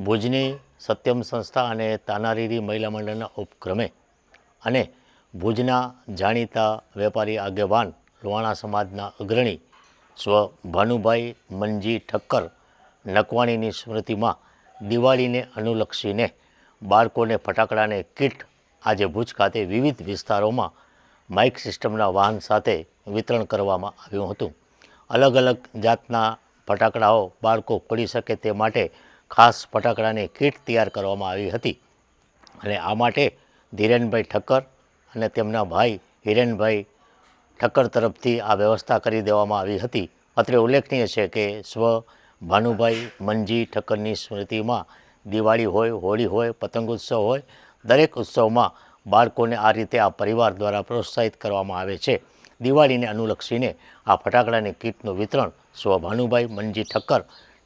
ભુજની સત્યમ સંસ્થા અને તાનારીરી મહિલા મંડળના ઉપક્રમે અને ભુજના જાણીતા વેપારી આગેવાન લોહાણા સમાજના અગ્રણી સ્વ ભાનુભાઈ મનજી ઠક્કર નકવાણીની સ્મૃતિમાં દિવાળીને અનુલક્ષીને બાળકોને ફટાકડાને કીટ આજે ભુજ ખાતે વિવિધ વિસ્તારોમાં માઇક સિસ્ટમના વાહન સાથે વિતરણ કરવામાં આવ્યું હતું. અલગ અલગ જાતના ફટાકડાઓ બાળકો પડી શકે તે માટે ખાસ ફટાકડાની કીટ તૈયાર કરવામાં આવી હતી. અને આ માટે ધીરેનભાઈ ઠક્કર અને તેમના ભાઈ હિરેનભાઈ ઠક્કર તરફથી આ વ્યવસ્થા કરી દેવામાં આવી હતી. અત્રે ઉલ્લેખનીય છે કે સ્વ ભાનુભાઈ મનજી ઠક્કરની સ્મૃતિમાં દિવાળી હોય, હોળી હોય, પતંગોત્સવ હોય, દરેક ઉત્સવમાં બાળકોને આ રીતે આ પરિવાર દ્વારા પ્રોત્સાહિત કરવામાં આવે છે. દિવાળીને અનુલક્ષીને આ ફટાકડાની કીટનું વિતરણ સ્વ ભાનુભાઈ મનજી ઠક્કર